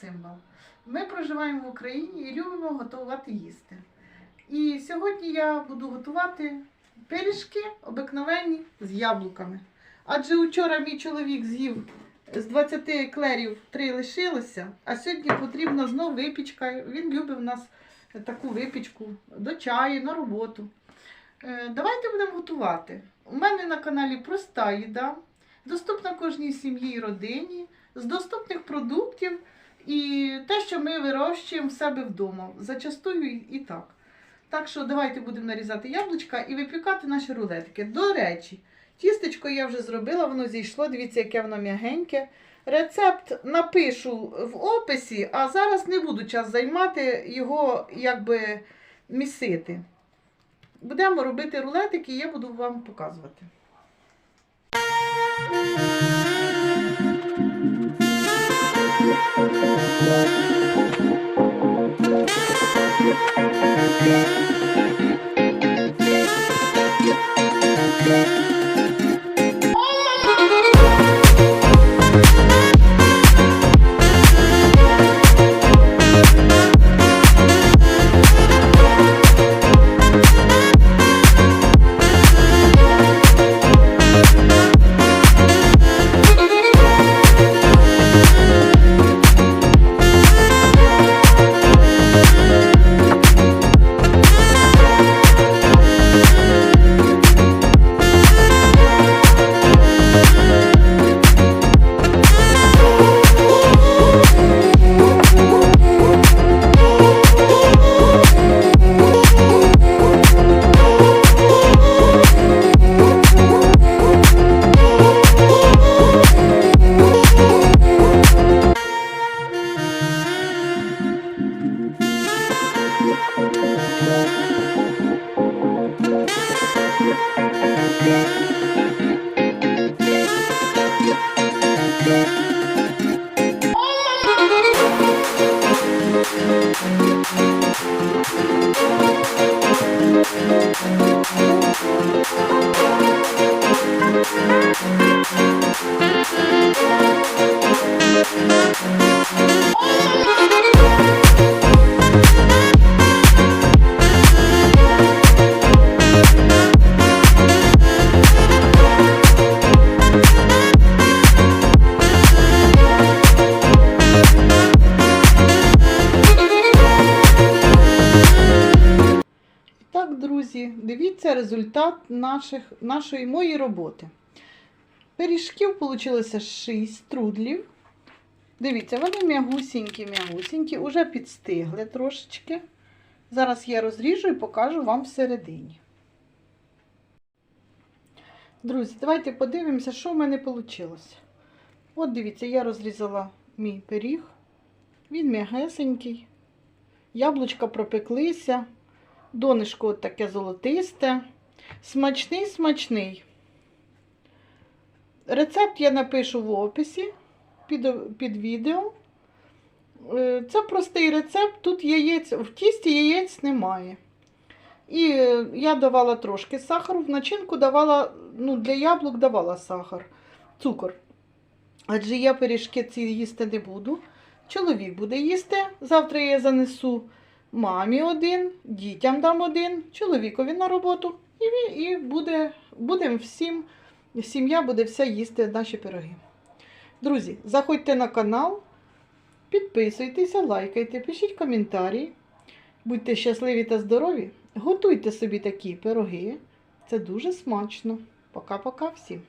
Цимбал. Ми проживаємо в Україні і любимо готувати їсти. І сьогодні я буду готувати пиріжки обикновенні з яблуками. Адже вчора мій чоловік з'їв з 20 еклерів 3 лишилося, а сьогодні потрібна знов випічка. Він любить в нас таку випічку до чаю, на роботу. Е, Давайте будемо готувати. У мене на каналі проста їда, доступна кожній сім'ї і родині, з доступних продуктів і те, що ми вирощуємо в себе вдома. Зачастую і- так. Так що давайте будемо нарізати яблучка і випікати наші рулетики. До речі, тістечко я вже зробила, воно зійшло. Дивіться, яке воно м'ягеньке. Рецепт напишу в описі, а зараз не буду час займати його якби місити. Будемо робити рулетики, я буду вам показувати. І дивіться результат наших, нашої моєї роботи. Пиріжків вийшло 6 струдлів. Дивіться, вони м'ягусінькі, м'ягусінькі, уже підстигли трошечки. Зараз я розріжу і покажу вам всередині. Друзі, давайте подивимося, що в мене вийшло. От дивіться, я розрізала мій пиріг. Він м'ягесенький. Яблучка пропеклися. Донишко от таке золотисте. Смачний, смачний. Рецепт я напишу в описі під, під відео. Е, Це простий рецепт. Тут яєць, в тісті яєць немає. І е, я давала трошки сахару, в начинку давала, ну, для яблук давала сахар, цукор. Адже я пиріжки ці їсти не буду. Чоловік буде їсти. Завтра я занесу мамі один, дітям дам один, чоловікові на роботу. І, і буде, будемо всім, сім'я буде вся їсти наші пироги. Друзі, заходьте на канал, підписуйтеся, лайкайте, пишіть коментарі. Будьте щасливі та здорові. Готуйте собі такі пироги. Це дуже смачно. Пока-пока всім.